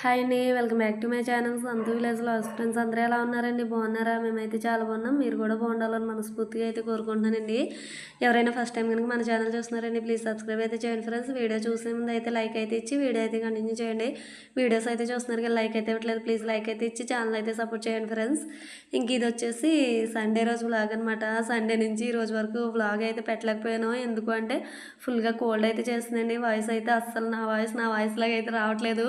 Hi అండి welcome back to my channel Santhu village vlogs friends అందరూ ఎలా ఉన్నారండి? బాగున్నారా? మేమైతే చాలా బాగున్నాం. మీరు కూడా బాగుండాలని మనస్ఫూర్తిగా అయితే కోరుకుంటున్నానండి. ఎవరైనా ఫస్ట్ టైం కనుక మన ఛానల్ చూస్తున్నారండి ప్లీజ్ సబ్స్క్రైబ్ అయితే చేయండి ఫ్రెండ్స్ వీడియో చూసే ముందు అయితే లైక్ అయితే ఇచ్చి వీడియో అయితే కంటిన్యూ చేయండి. వీడియోస్ అయితే చూస్తున్నారు కానీ లైక్ అయితే ఇవ్వట్లేదు. ప్లీజ్ లైక్ అయితే ఇచ్చి ఛానల్ అయితే సపోర్ట్ చేయండి ఫ్రెండ్స్ ఇంక ఇది వచ్చేసి సండే రోజు వ్లాగ్ అనమాట సండే నుంచి ఈ రోజు వరకు వ్లాగ్ అయితే పెట్టలేకపోయాను. ఎందుకు అంటే ఫుల్గా కోల్డ్ అయితే చేస్తుందండి. వాయిస్ అయితే అస్సలు నా వాయిస్ నా వాయిస్ లాగా అయితే రావట్లేదు.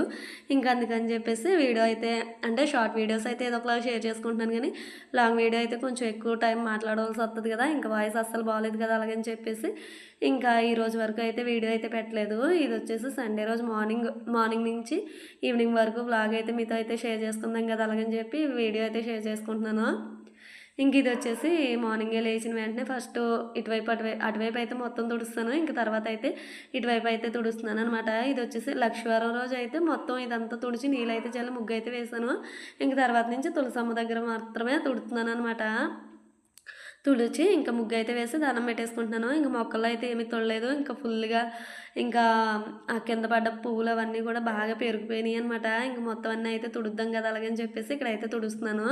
ఇంకా అందుకని చెప్పేసి వీడియో అయితే అంటే షార్ట్ వీడియోస్ అయితే ఏదో ఒకలా షేర్ చేసుకుంటున్నాను కానీ లాంగ్ వీడియో అయితే కొంచెం ఎక్కువ టైం మాట్లాడవలసి వస్తుంది కదా ఇంకా వాయిస్ అస్సలు బాగాలేదు కదా అలాగని చెప్పేసి ఇంకా ఈ రోజు వరకు అయితే వీడియో అయితే పెట్టలేదు. ఇది వచ్చేసి సండే రోజు మార్నింగ్ మార్నింగ్ నుంచి ఈవినింగ్ వరకు బ్లాగ్ అయితే మీతో అయితే షేర్ చేసుకుందాం కదా అలాగని చెప్పి వీడియో అయితే షేర్ చేసుకుంటున్నాను. ఇంక ఇది వచ్చేసి మార్నింగే లేచిన వెంటనే ఫస్ట్ ఇటువైపు అటువైపు అటువైపు అయితే మొత్తం తుడుస్తాను. ఇంక తర్వాత అయితే ఇటువైపు అయితే తుడుస్తున్నాను అనమాట ఇది వచ్చేసి లక్ష్మీవారం రోజు అయితే మొత్తం ఇదంతా తుడిచి నీళ్ళు అయితే ముగ్గు అయితే వేసాను. ఇంక తర్వాత నుంచి తులసమ్మ దగ్గర మాత్రమే తుడుతున్నాను అనమాట తుడిచి ఇంకా ముగ్గు అయితే వేసి దానం పెట్టేసుకుంటున్నాను. ఇంకా మొక్కలు అయితే ఏమీ తొడలేదు. ఇంకా ఫుల్గా ఇంకా ఆ కింద పడ్డ పువ్వులు అవన్నీ కూడా బాగా పెరిగిపోయినాయి అనమాట ఇంకా మొత్తం అన్నీ అయితే తుడుద్దాం కదా అలాగని చెప్పేసి ఇక్కడ అయితే తుడుస్తున్నాను.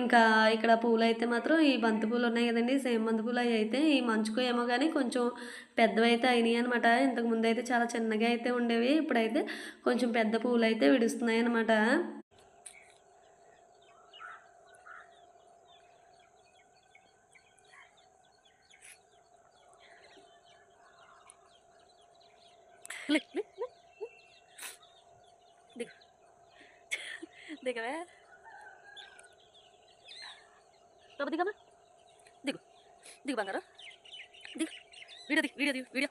ఇంకా ఇక్కడ పూలు అయితే మాత్రం ఈ బంతి పూలు ఉన్నాయి కదండి. సేమ్ బంతి పూలు అవి అయితే ఈ మంచుకు ఏమో కానీ కొంచెం పెద్దవి అయితే అయినాయి అనమాట ఇంతకు ముందు అయితే చాలా చిన్నగా అయితే ఉండేవి. ఇప్పుడైతే కొంచెం పెద్ద పూలు అయితే విడుస్తున్నాయి అనమాట देखो। देखो मैं। तो देखो। देखो बंगारा। देख। वीडियो देख वीडियो देख, वीडियो।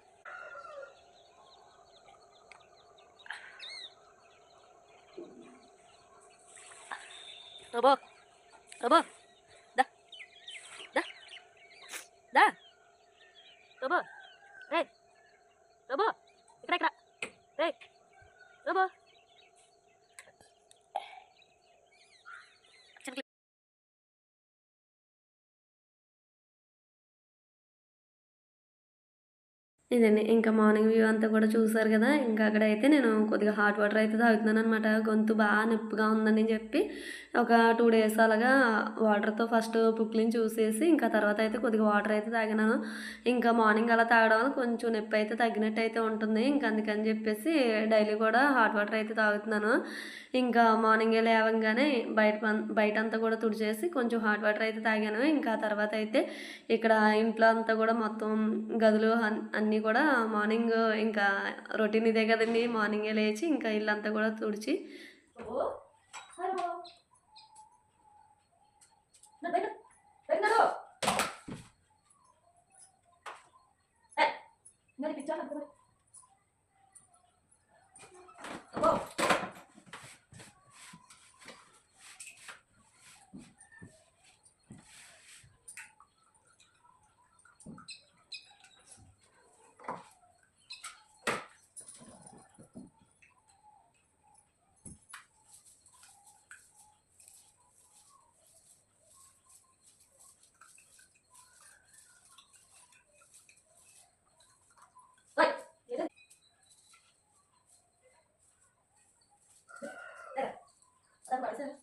अब अब, दा दा दा, अब। ఇదండి. ఇంకా మార్నింగ్ వ్యూ అంతా కూడా చూసారు కదా? ఇంకా అక్కడైతే నేను కొద్దిగా హాట్ వాటర్ అయితే తాగుతున్నాను అనమాట గొంతు బాగా నొప్పిగా ఉందని చెప్పి ఒక టూ డేస్ అలాగా వాటర్తో ఫస్ట్ పుక్లిని చూసేసి ఇంకా తర్వాత అయితే కొద్దిగా వాటర్ అయితే తాగినాను. ఇంకా మార్నింగ్ అలా తాగడం వల్ల కొంచెం నొప్పి అయితే తగ్గినట్టు అయితే ఉంటుంది. ఇంకా అందుకని చెప్పేసి డైలీ కూడా హాట్ వాటర్ అయితే తాగుతున్నాను. ఇంకా మార్నింగ్ లేవగానే బయట బయట అంతా కూడా తుడిచేసి కొంచెం హాట్ వాటర్ అయితే తాగాను. ఇంకా తర్వాత అయితే ఇక్కడ ఇంట్లో అంతా కూడా మొత్తం గదులు అన్నీ కూడా మార్నింగ్ ఇంకా రొటీన్ ఇదే కదండి. మార్నింగే లేచి ఇంకా ఇల్లంతా కూడా తుడిచి. 三百三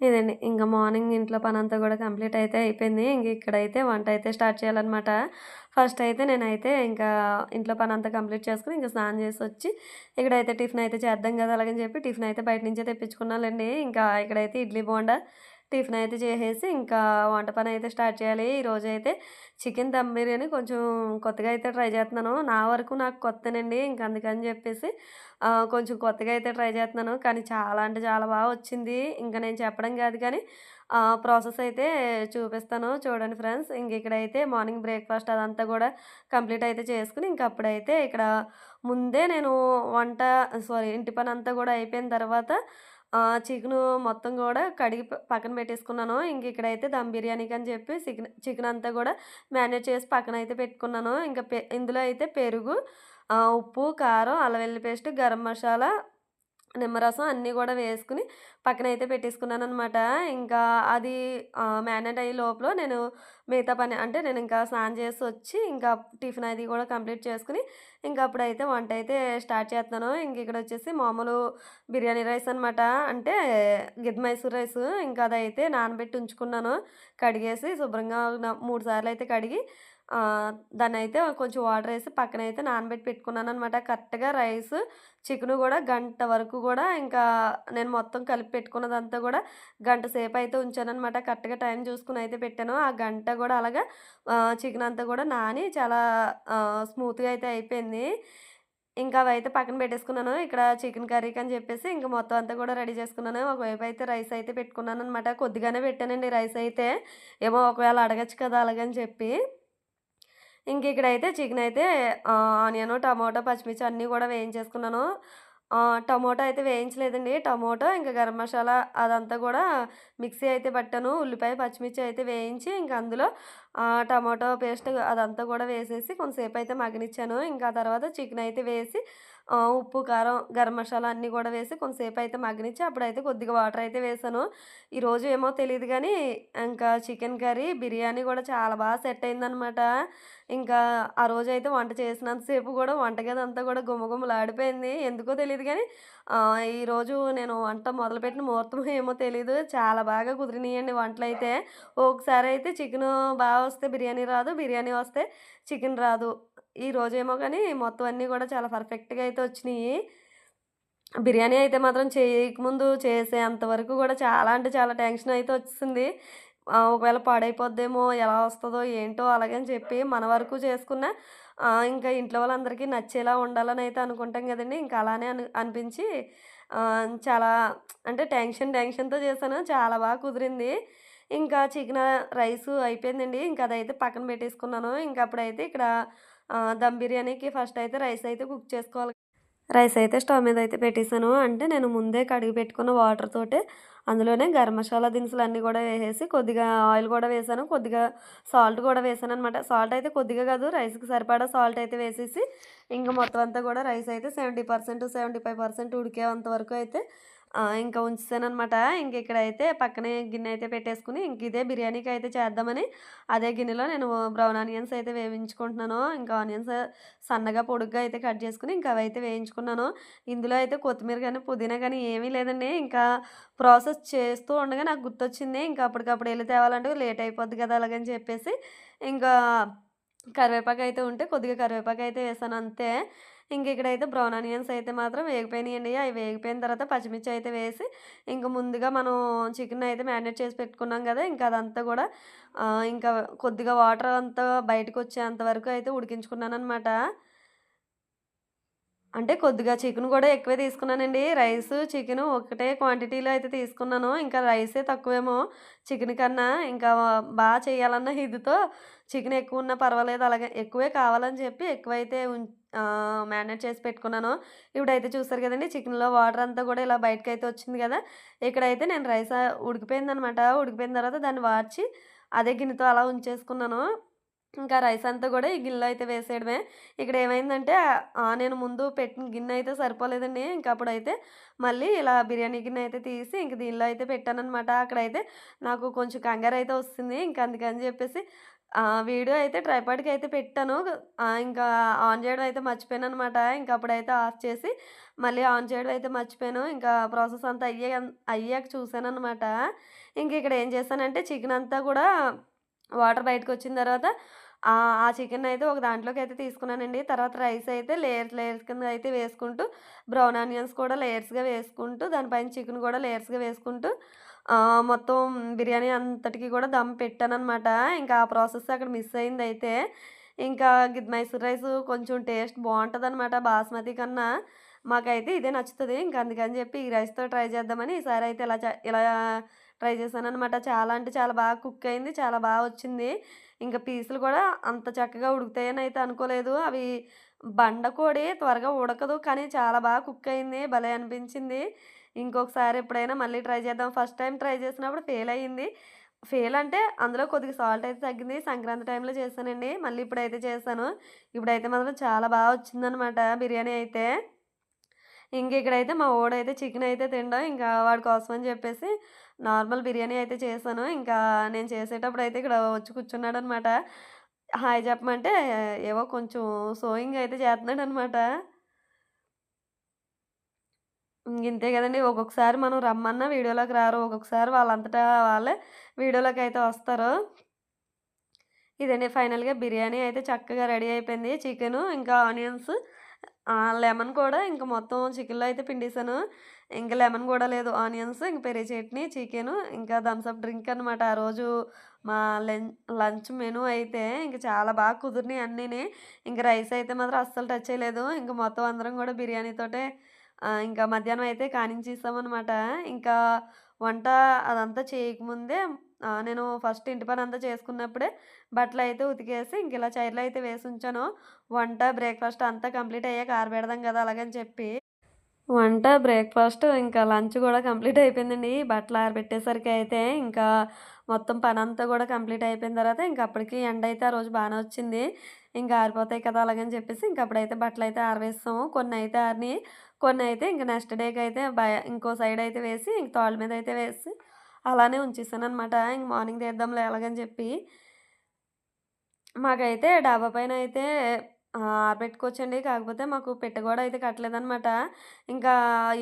ఇదండి. ఇంకా మార్నింగ్ ఇంట్లో పని అంతా కూడా కంప్లీట్ అయితే అయిపోయింది. ఇంక ఇక్కడైతే వంట అయితే స్టార్ట్ చేయాలన్నమాట. ఫస్ట్ అయితే నేనైతే ఇంకా ఇంట్లో పని అంతా కంప్లీట్ చేసుకుని ఇంకా స్నానం చేసి వచ్చి ఇక్కడైతే టిఫిన్ అయితే చేద్దాం కదా అలాగని చెప్పి టిఫిన్ అయితే బయట నుంచే తెప్పించుకున్నానండి. ఇంకా ఇక్కడైతే ఇడ్లీ బోండా టిఫిన్ అయితే చేసేసి ఇంకా వంట పని అయితే స్టార్ట్ చేయాలి. ఈరోజు అయితే చికెన్ దమ్ బిర్యానీ కొంచెం కొత్తగా అయితే ట్రై చేస్తున్నాను. నా వరకు నాకు కొత్తనండి. ఇంక అందుకని చెప్పేసి కొంచెం కొత్తగా అయితే ట్రై చేస్తున్నాను. కానీ చాలా అంటే చాలా బాగా వచ్చింది. ఇంకా నేను చెప్పడం కాదు కానీ ప్రాసెస్ అయితే చూపిస్తాను. చూడండి ఫ్రెండ్స్ ఇంక ఇక్కడైతే మార్నింగ్ బ్రేక్ఫాస్ట్ అదంతా కూడా కంప్లీట్ అయితే చేసుకుని ఇంక అప్పుడైతే ఇక్కడ ముందే నేను వంట సారీ ఇంటి పని అంతా కూడా అయిపోయిన తర్వాత చికెన్ మొత్తం కూడా కడిగి పక్కన పెట్టేసుకున్నాను. ఇంక ఇక్కడైతే దమ్ బిర్యానీకి అని చెప్పి చికెన్ చికెన్ అంతా కూడా మేనేజ్ చేసి పక్కన అయితే పెట్టుకున్నాను. ఇంకా పె ఇందులో అయితే పెరుగు ఉప్పు కారం అల్లవెల్లి పేస్ట్ గరం మసాలా నిమ్మరసం అన్నీ కూడా వేసుకుని పక్కన అయితే పెట్టేసుకున్నాను అనమాట ఇంకా అది మ్యారినేట్ అయ్యే లోపల నేను మిగతా పని అంటే నేను ఇంకా స్నానం చేసి వచ్చి ఇంకా టిఫిన్ అది కూడా కంప్లీట్ చేసుకుని ఇంకా అప్పుడైతే వంట అయితే స్టార్ట్ చేస్తున్నాను ఇంక ఇక్కడ వచ్చేసి మామూలు బిర్యానీ రైస్ అనమాట అంటే గిద్ మైసూర్ రైస్. ఇంకా అదైతే నానబెట్టి ఉంచుకున్నాను. కడిగేసి శుభ్రంగా మూడు సార్లు అయితే కడిగి దాన్ని అయితే కొంచెం వాటర్ వేసి పక్కన అయితే నానబెట్టి పెట్టుకున్నాను అనమాట కరెక్ట్గా రైస్ చికెన్ కూడా గంట వరకు కూడా ఇంకా నేను మొత్తం కలిపి పెట్టుకున్నదంతా కూడా గంట సేపు అయితే ఉంచాను అనమాట కరెక్ట్గా టైం చూసుకుని అయితే పెట్టాను. ఆ గంట కూడా అలాగా చికెన్ అంతా కూడా నాని చాలా స్మూత్గా అయితే అయిపోయింది. ఇంకా అవి అయితే పక్కన పెట్టేసుకున్నాను. ఇక్కడ చికెన్ కర్రీకి అని చెప్పేసి ఇంకా మొత్తం అంతా కూడా రెడీ చేసుకున్నాను. ఒకవైపు అయితే రైస్ అయితే పెట్టుకున్నాను అనమాట కొద్దిగానే పెట్టానండి రైస్ అయితే. ఏమో ఒకవేళ అడగచ్చు కదా అలాగని చెప్పి. ఇంక ఇక్కడైతే చికెన్ అయితే ఆనియన్ టమాటో పచ్చిమిర్చి అన్నీ కూడా వేయించేసుకున్నాను. ఆ, టమోటా అయితే వేయించలేదండి. టమోటో ఇంకా గరం మసాలా అదంతా కూడా మిక్సీ అయితే పట్టాను. ఉల్లిపాయ పచ్చిమిర్చి అయితే వేయించి ఇంకా అందులో టమాటో పేస్ట్ అదంతా కూడా వేసేసి కొంతసేపు అయితే మగ్గనిచ్చాను. ఇంకా ఆ తర్వాత చికెన్ అయితే వేసి ఉప్పు కారం గరం మసాలా అన్నీ కూడా వేసి కొంతసేపు అయితే మగ్గనిచ్చి అప్పుడైతే కొద్దిగా వాటర్ అయితే వేసాను. ఈరోజు ఏమో తెలియదు కానీ ఇంకా చికెన్ కర్రీ బిర్యానీ కూడా చాలా బాగా సెట్ అయిందనమాట ఇంకా ఆ రోజు అయితే వంట చేసినంతసేపు కూడా వంటగది అంతా కూడా గుమ్మగుమ్మలాడిపోయింది ఎందుకో తెలియదు కానీ ఈరోజు నేను వంట మొదలుపెట్టిన ముహూర్తం ఏమో తెలియదు చాలా బాగా కుదిరినాయండి వంటలు అయితే ఒకసారి అయితే చికెన్ బాగా వస్తే బిర్యానీ రాదు బిర్యానీ వస్తే చికెన్ రాదు. ఈ రోజేమో కానీ మొత్తం అన్నీ కూడా చాలా పర్ఫెక్ట్గా అయితే వచ్చినాయి. బిర్యానీ అయితే మాత్రం చేయకముందు చేసే అంతవరకు కూడా చాలా అంటే చాలా టెన్షన్ అయితే వచ్చింది ఒకవేళ పాడైపోద్దేమో ఎలా వస్తుందో ఏంటో అలాగని చెప్పి మన వరకు చేసుకున్న ఇంకా ఇంట్లో వాళ్ళందరికీ నచ్చేలా ఉండాలని అయితే అనుకుంటాం కదండి. ఇంకా అలానే అని అనిపించి చాలా అంటే టెన్షన్ టెన్షన్తో చేశాను. చాలా బాగా కుదిరింది. ఇంకా చికెన్ రైస్ అయిపోయిందండి. ఇంకా అదైతే పక్కన పెట్టేసుకున్నాను. ఇంకా అప్పుడైతే ఇక్కడ దమ్ బిర్యానీకి ఫస్ట్ అయితే రైస్ అయితే కుక్ చేసుకోవాలి. రైస్ అయితే స్టవ్ మీద అయితే పెట్టేశాను. అంటే నేను ముందే కడిగి పెట్టుకున్న వాటర్ తోటే అందులోనే గరం మసాలా దినుసులు అన్నీ కూడా వేసేసి కొద్దిగా ఆయిల్ కూడా వేసాను. కొద్దిగా సాల్ట్ కూడా వేసాను అనమాట సాల్ట్ అయితే కొద్దిగా కాదు రైస్కి సరిపడా సాల్ట్ అయితే వేసేసి ఇంకా మొత్తం అంతా కూడా రైస్ అయితే seventy percent seventy five percent ఉడికేంత వరకు అయితే ఇంకా ఉంచుతానమాట అనమాట ఇంక ఇక్కడైతే పక్కనే గిన్నె అయితే పెట్టేసుకుని ఇంక ఇదే బిర్యానీకి అయితే చేద్దామని అదే గిన్నెలో నేను బ్రౌన్ ఆనియన్స్ అయితే వేయించుకుంటున్నాను. ఇంకా ఆనియన్స్ సన్నగా పొడుగ్గా అయితే కట్ చేసుకుని ఇంకా అవైతే వేయించుకున్నాను. ఇందులో అయితే కొత్తిమీర కానీ పుదీనా కానీ ఏమీ లేదండి. ఇంకా ప్రాసెస్ చేస్తూ ఉండగా నాకు గుర్తొచ్చింది. ఇంకా అప్పటికప్పుడు వెళ్ళి తేవాలంటే లేట్ అయిపోద్ది కదా అలాగని చెప్పేసి. ఇంకా కరివేపాకు అయితే ఉంటే కొద్దిగా కరివేపాకు అయితే వేసాను అంతే. ఇంక ఇక్కడైతే బ్రౌన్ ఆనియన్స్ అయితే మాత్రం వేగిపోయినాయండి. అవి వేగిపోయిన తర్వాత పచ్చిమిర్చి అయితే వేసి ఇంక ముందుగా మనం చికెన్ అయితే మ్యారినేట్ చేసి పెట్టుకున్నాం కదా ఇంకా అదంతా కూడా ఇంకా కొద్దిగా వాటర్ అంతా బయటకు వచ్చేంత వరకు అయితే ఉడికించుకున్నాను అనమాట అంటే కొద్దిగా చికెన్ కూడా ఎక్కువే తీసుకున్నానండి. రైస్ చికెన్ ఒకటే క్వాంటిటీలో అయితే తీసుకున్నాను. ఇంకా రైసే తక్కువేమో చికెన్ కన్నా. ఇంకా బాగా చేయాలన్న ఇదితో చికెన్ ఎక్కువ ఉన్నా పర్వాలేదు అలాగే ఎక్కువే కావాలని చెప్పి ఎక్కువైతే మ్యారినేట్ చేసి పెట్టుకున్నాను. ఇప్పుడైతే చూస్తారు కదండి చికెన్లో వాటర్ అంతా కూడా ఇలా బయటకు అయితే వచ్చింది కదా. ఇక్కడైతే నేను రైస్ ఉడికిపోయింది అనమాట ఉడికిపోయిన తర్వాత దాన్ని వార్చి అదే గిన్నెతో అలా ఉంచేసుకున్నాను. ఇంకా రైస్ అంతా కూడా ఈ గిన్నెలో అయితే వేసేయడమే. ఇక్కడ ఏమైందంటే నేను ముందు పెట్టిన గిన్నె అయితే సరిపోలేదండి. ఇంకా అప్పుడైతే మళ్ళీ ఇలా బిర్యానీ గిన్నె అయితే తీసి ఇంక దీనిలో అయితే పెట్టానమాట అక్కడైతే నాకు కొంచెం కంగారు అయితే వస్తుంది. ఇంకా అందుకని చెప్పేసి ఆ, వీడియో అయితే ట్రైపాడ్కి అయితే పెట్టాను. ఆ, ఇంకా ఆన్ చేయడం అయితే మర్చిపోయాను అనమాట ఇంకా అప్పుడైతే ఆఫ్ చేసి మళ్ళీ ఆన్ చేయడం అయితే మర్చిపోయాను. ఇంకా ప్రాసెస్ అంతా అయ్యే అయ్యాక చూసాను అనమాట ఇంక ఇక్కడ ఏం చేశానంటే చికెన్ అంతా కూడా వాటర్ బయటకు వచ్చిన తర్వాత ఆ ఆ చికెన్ అయితే ఒక దాంట్లోకి అయితే తీసుకున్నానండి. తర్వాత రైస్ అయితే లేయర్స్ లేయర్స్ కింద అయితే వేసుకుంటూ బ్రౌన్ ఆనియన్స్ కూడా లేయర్స్గా వేసుకుంటూ దానిపైన చికెన్ కూడా లేయర్స్గా వేసుకుంటూ మొత్తం బిర్యానీ అంతటికి కూడా దమ్ పెట్టానమాట ఇంకా ఆ ప్రాసెస్ అక్కడ మిస్ అయింది అయితే ఇంకా మైసూర్ రైస్ కొంచెం టేస్ట్ బాగుంటుంది అనమాట బాస్మతి కన్నా. మాకైతే ఇదే నచ్చుతుంది. ఇంకా అందుకని చెప్పి ఈ రైస్తో ట్రై చేద్దామని ఈసారి అయితే ఇలా ఇలా ట్రై చేశాను అనమాట చాలా అంటే చాలా బాగా కుక్ అయింది. చాలా బాగా వచ్చింది. ఇంకా పీసులు కూడా అంత చక్కగా ఉడుకుతాయని అయితే అనుకోలేదు. అవి బండ కోడి త్వరగా ఉడకదు కానీ చాలా బాగా కుక్ అయింది. భలే అనిపించింది. ఇంకొకసారి ఎప్పుడైనా మళ్ళీ ట్రై చేద్దాం. ఫస్ట్ టైం ట్రై చేసినప్పుడు ఫెయిల్ అయ్యింది. ఫెయిల్ అంటే అందులో కొద్దిగా సాల్ట్ అయితే తగ్గింది. సంక్రాంతి టైంలో చేశానండి. మళ్ళీ ఇప్పుడైతే చేశాను. ఇప్పుడైతే మాత్రం చాలా బాగా వచ్చిందనమాట బిర్యానీ అయితే. ఇంక ఇక్కడైతే మా ఓడైతే చికెన్ అయితే తిండం. ఇంకా వాడి కోసం అని చెప్పేసి నార్మల్ బిర్యానీ అయితే చేశాను. ఇంకా నేను చేసేటప్పుడు అయితే ఇక్కడ వచ్చి కూర్చున్నాడు అనమాట హాయ్ చెప్పమంటే ఏవో కొంచెం సోయింగ్ అయితే చేస్తున్నాడు అనమాట ఇంతే కదండి. ఒక్కొక్కసారి మనం రమ్మన్నా వీడియోలోకి రారు. ఒక్కొక్కసారి వాళ్ళంతటా వాళ్ళే వీడియోలోకి అయితే వస్తారు. ఇదండి ఫైనల్గా బిర్యానీ అయితే చక్కగా రెడీ అయిపోయింది. చికెను ఇంకా ఆనియన్స్ లెమన్ కూడా ఇంకా మొత్తం చికెన్లో అయితే పిండేశాను ఇంకా లెమన్ కూడా లేదు. ఆనియన్స్ ఇంక పెరి చట్నీ చికెను ఇంకా థమ్స్అప్ డ్రింక్ అనమాట ఆ రోజు మా లంచ్ లంచ్ మెనూ అయితే ఇంక చాలా బాగా కుదిరినాయి అన్నీ ఇంకా రైస్ అయితే మాత్రం అస్సలు టచ్ చేయలేదు. ఇంకా మొత్తం అందరం కూడా బిర్యానీతోటే ఇంకా మధ్యాహ్నం అయితే కానించేసామన్నమాట ఇంకా వంట అదంతా చేయకముందే నేను ఫస్ట్ ఇంటి పని అంతా చేసుకున్నప్పుడే బట్టలు అయితే ఉతికేసి ఇంక ఇలా చైర్లు అయితే వేసి ఉంచాను వంట బ్రేక్ఫాస్ట్ అంతా కంప్లీట్ అయ్యాక ఆరబెడదాం కదా అలాగని చెప్పి. వంట బ్రేక్ఫాస్ట్ ఇంకా లంచ్ కూడా కంప్లీట్ అయిపోయిందండి. బట్టలు ఆరబెట్టేసరికి అయితే ఇంకా మొత్తం పని అంతా కూడా కంప్లీట్ అయిపోయిన తర్వాత ఇంకా అప్పటికి ఎండ అయితే ఆ రోజు బాగానే వచ్చింది. ఇంకా ఆరిపోతాయి కదా అలాగని చెప్పేసి ఇంకా అప్పుడైతే బట్టలు అయితే ఆరవేస్తాము. కొన్ని అయితే ఆరిని కొన్ని అయితే ఇంకా నెక్స్ట్ డేకి అయితే బయ ఇంకో సైడ్ అయితే వేసి ఇంక తాళ్ళ మీద అయితే వేసి అలానే ఉంచేసాను అనమాట ఇంక మార్నింగ్ తీద్దాంలే ఎలాగని చెప్పి. మాకైతే డాబా పైన అయితే ఆరబెట్టుకోవచ్చండి. కాకపోతే మాకు పెట్టగోడ కూడా అయితే కట్టలేదనమాట ఇంకా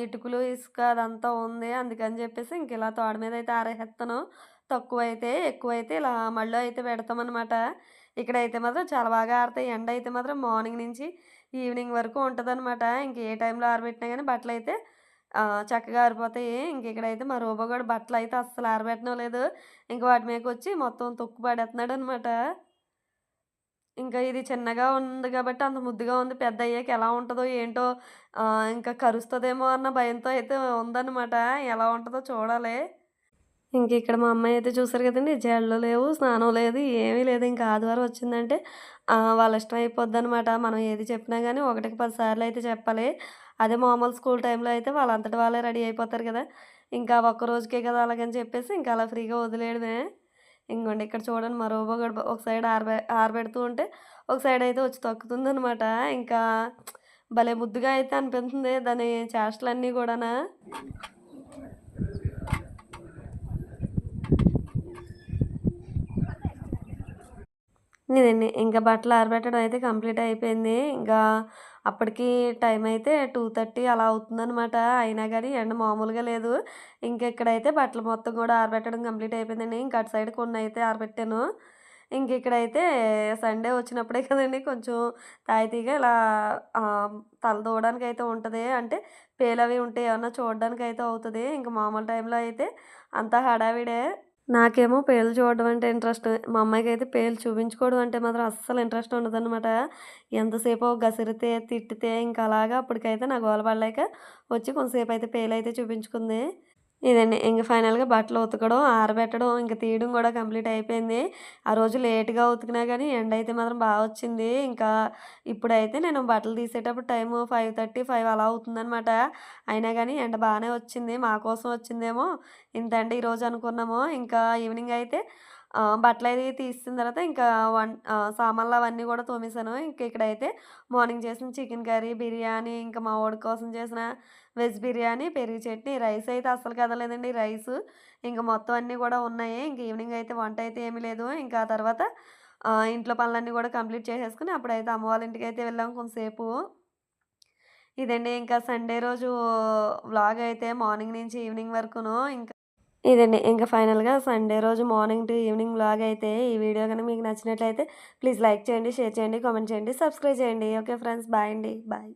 ఇటుకలు ఇసుక అదంతా ఉంది. అందుకని చెప్పేసి ఇంక ఇలా తోడ మీద అయితే ఆరేసేస్తాను తక్కువ అయితే ఎక్కువ అయితే ఇలా మళ్ళీ అయితే పెడతామన్నమాట. ఇక్కడైతే మాత్రం చాలా బాగా ఆరుతాయి. ఎండ అయితే మాత్రం మార్నింగ్ నుంచి ఈవినింగ్ వరకు ఉంటుంది అనమాట ఇంక ఏ టైంలో ఆరబెట్టినా కానీ బట్టలు అయితే చక్కగా ఆరిపోతాయి. ఇంక ఇక్కడైతే మా రోబో కూడా బట్టలు అయితే అస్సలు ఆరబెట్టడం లేదు. ఇంక వాటి మీదకి వచ్చి మొత్తం తొక్కు పడేస్తున్నాడు అనమాట ఇంకా ఇది చిన్నగా ఉంది కాబట్టి అంత ముద్దుగా ఉంది. పెద్ద అయ్యాక ఎలా ఉంటుందో ఏంటో ఇంకా కరుస్తుందేమో అన్న భయంతో అయితే ఉందన్నమాట. ఎలా ఉంటుందో చూడాలి. ఇంక ఇక్కడ మా అమ్మాయి అయితే చూసారు కదండి జడలు లేవు స్నానం లేదు ఏమీ లేదు. ఇంకా ఆదివారం వచ్చిందంటే వాళ్ళ ఇష్టం అయిపోద్ది అనమాట మనం ఏది చెప్పినా కానీ ఒకటికి పది సార్లు అయితే చెప్పాలి. అదే మామూలు స్కూల్ టైంలో అయితే వాళ్ళంతటి వాళ్ళే రెడీ అయిపోతారు కదా. ఇంకా ఒక్క రోజుకే కదా అలాగని చెప్పేసి ఇంకా అలా ఫ్రీగా వదిలేయడమే. ఇంకోండి ఇక్కడ చూడండి మా రోబో ఒక సైడ్ ఆరబె ఆరబెడుతూ ఉంటే ఒక సైడ్ అయితే వచ్చి తొక్కుతుంది అనమాట ఇంకా భలే ముద్దుగా అయితే అనిపిస్తుంది దాని చేష్టలన్నీ కూడానా. నేను ఇంకా బట్టలు ఆరబెట్టడం అయితే కంప్లీట్ అయిపోయింది. ఇంకా అప్పటికి టైం అయితే టూ థర్టీ అలా అవుతుందన్నమాట. అయినా కానీ ఎండ మామూలుగా లేదు. ఇంక ఇక్కడైతే బట్టలు మొత్తం కూడా ఆరబెట్టడం కంప్లీట్ అయిపోయిందండి. ఇంకా అటు సైడ్ కొన్ని అయితే ఆరబెట్టాను. ఇంక ఇక్కడైతే సండే వచ్చినప్పుడే కదండి కొంచెం తాయితీగా ఇలా ఆ, తల దూవడానికి అయితే ఉంటుంది. అంటే పేలవి ఉంటే ఏమన్నా చూడడానికి అయితే అవుతుంది. ఇంకా మామూలు టైంలో అయితే అంతా హడావిడే. నాకేమో పేర్లు చూడడం అంటే ఇంట్రెస్ట్. మా అమ్మాయికి అయితే పేర్లు చూపించుకోవడం అంటే మాత్రం అస్సలు ఇంట్రెస్ట్ ఉండదన్నమాట. ఎంతసేపు గసిరితే తిట్టితే ఇంకా అలాగా అప్పటికైతే నా గోల పడలేక వచ్చి కొంతసేపు అయితే పేలు అయితే చూపించుకుంది. ఇదండి. ఇంక ఫైనల్గా బట్టలు ఉతకడం ఆరబెట్టడం ఇంక తీయడం కూడా కంప్లీట్ అయిపోయింది. ఆ రోజు లేట్గా ఉతికినా కానీ ఎండ అయితే మాత్రం బాగా వచ్చింది. ఇంకా ఇప్పుడైతే నేను బట్టలు తీసేటప్పుడు టైము ఫైవ్ థర్టీ ఫైవ్ అలా అవుతుందన్నమాట. అయినా కానీ ఎండ బాగానే వచ్చింది. మా కోసం వచ్చిందేమో ఇంత అండి ఈరోజు అనుకున్నాము. ఇంకా ఈవినింగ్ అయితే బట్టలు అయితే తీసిన తర్వాత ఇంకా వన్ సామాన్లు అవన్నీ కూడా తోమేశాను. ఇంకా ఇక్కడైతే మార్నింగ్ చేసిన చికెన్ కర్రీ బిర్యానీ ఇంకా మా వాడి కోసం చేసిన వెజ్ బిర్యానీ పెరుగు చట్నీ రైస్ అయితే అసలు కదలేదండి రైస్ ఇంకా మొత్తం అన్నీ కూడా ఉన్నాయి. ఇంక ఈవినింగ్ అయితే వంట అయితే ఏమీ లేదు. ఇంకా తర్వాత ఇంట్లో పనులన్నీ కూడా కంప్లీట్ చేసేసుకుని అప్పుడైతే అమ్మ వాళ్ళ ఇంటికి అయితే వెళ్ళాం కొంతసేపు. ఇదండి ఇంకా సండే రోజు వ్లాగ్ అయితే మార్నింగ్ నుంచి ఈవినింగ్ వరకును. ఇంకా ఇదండి ఇంకా ఫైనల్గా సండే రోజు మార్నింగ్ టు ఈవినింగ్ వ్లాగ్ అయితే ఈ వీడియో కనుక మీకు నచ్చినట్లయితే ప్లీజ్ లైక్ చేయండి షేర్ చేయండి కామెంట్ చేయండి సబ్స్క్రైబ్ చేయండి. ఓకే ఫ్రెండ్స్ బాయ్ అండి. బాయ్.